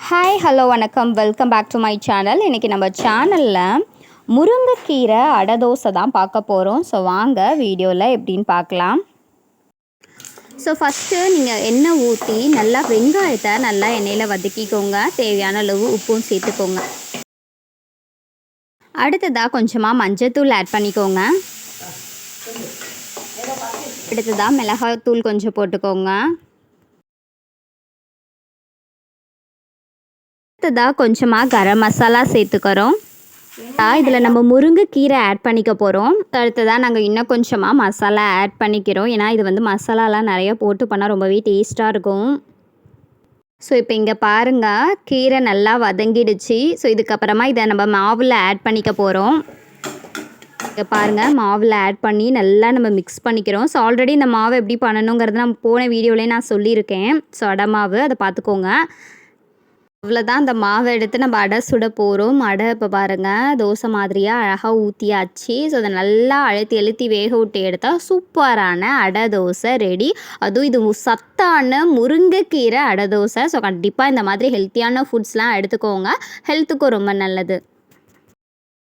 Hi hello வணக்கம். Welcome back to my channel இன்றைக்கி நம்ம சேனலில் முருங்கைக்கீரை அடை தோசை தான் பார்க்க போகிறோம் ஸோ வாங்க வீடியோவில் எப்படின்னு பார்க்கலாம். ஸோ ஃபஸ்ட்டு நீங்கள் எண்ணெய் ஊற்றி நல்லா வெங்காயத்தை நல்லா எண்ணெயில் வதக்கிக்கோங்க. தேவையான அளவு உப்பும் சேர்த்துக்கோங்க. அடுத்ததாக கொஞ்சமாக மஞ்சத்தூள் ஆட் பண்ணிக்கோங்க. அடுத்ததாக மிளகாய் தூள் கொஞ்சம் போட்டுக்கோங்க. அடுத்ததாக கொஞ்சமாக கரம் மசாலா சேர்த்துக்கிறோம். இதில் நம்ம முருங்கைக்கீரை ஆட் பண்ணிக்க போகிறோம் அடுத்ததாக நாங்கள் இன்னும் கொஞ்சமாக மசாலா ஆட் பண்ணிக்கிறோம். ஏன்னா இது வந்து மசாலாலாம் நிறைய போட்டு பண்ணால் ரொம்பவே டேஸ்ட்டாக இருக்கும். ஸோ இப்போ இங்கே பாருங்கள் கீரை நல்லா வதங்கிடுச்சு. ஸோ இதுக்கப்புறமா இதை நம்ம மாவில் ஆட் பண்ணிக்க போகிறோம் இங்கே பாருங்கள் மாவில் ஆட் பண்ணி நல்லா நம்ம மிக்ஸ் பண்ணிக்கிறோம். ஸோ ஆல்ரெடி இந்த மாவை எப்படி பண்ணணுங்கிறது நம்ம போன வீடியோவிலே நான் சொல்லியிருக்கேன். ஸோ அடை மாவு அதை பார்த்துக்கோங்க அவ்வளோதான் அந்த மாவை எடுத்து நம்ம அடை சுட போகிறோம் அடை இப்போ பாருங்கள் தோசை மாதிரியாக அழகாக ஊற்றியாச்சு ஸோ அதை நல்லா அழுத்தி அழுத்தி வேக விட்டு எடுத்தால் சூப்பரான அடை தோசை ரெடி அதுவும் இது சத்தான முருங்கைக்கீரை அடை தோசை. ஸோ கண்டிப்பாக இந்த மாதிரி ஹெல்த்தியான ஃபுட்ஸ்லாம் எடுத்துக்கோங்க. ஹெல்த்துக்கும் ரொம்ப நல்லது.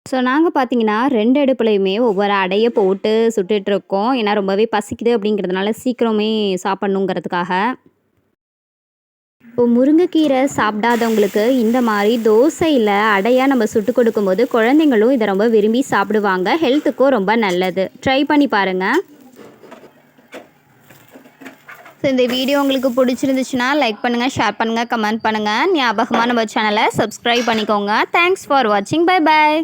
ஸோ நாங்கள் பார்த்தீங்கன்னா ரெண்டு அடுப்புலையுமே ஒவ்வொரு அடையை போட்டு சுட்டுட்ருக்கோம் ஏன்னா ரொம்பவே பசிக்குது அப்படிங்கிறதுனால சீக்கிரமே சாப்பிட்ணுங்கிறதுக்காக. இப்போ முருங்கைக்கீரை சாப்பிடாதவங்களுக்கு இந்த மாதிரி தோசையில் அடையாக நம்ம சுட்டு கொடுக்கும்போது குழந்தைங்களும் இதை ரொம்ப விரும்பி சாப்பிடுவாங்க. ஹெல்த்துக்கும் ரொம்ப நல்லது. ட்ரை பண்ணி பாருங்கள் ஸோ இந்த வீடியோ உங்களுக்கு பிடிச்சிருந்துச்சுன்னா லைக் பண்ணுங்கள் ஷேர் பண்ணுங்கள் கமெண்ட் பண்ணுங்கள் ஞாபகமாக நம்ம சேனலை சப்ஸ்கிரைப் பண்ணிக்கோங்க. தேங்க்ஸ் ஃபார் வாட்சிங் பை பாய்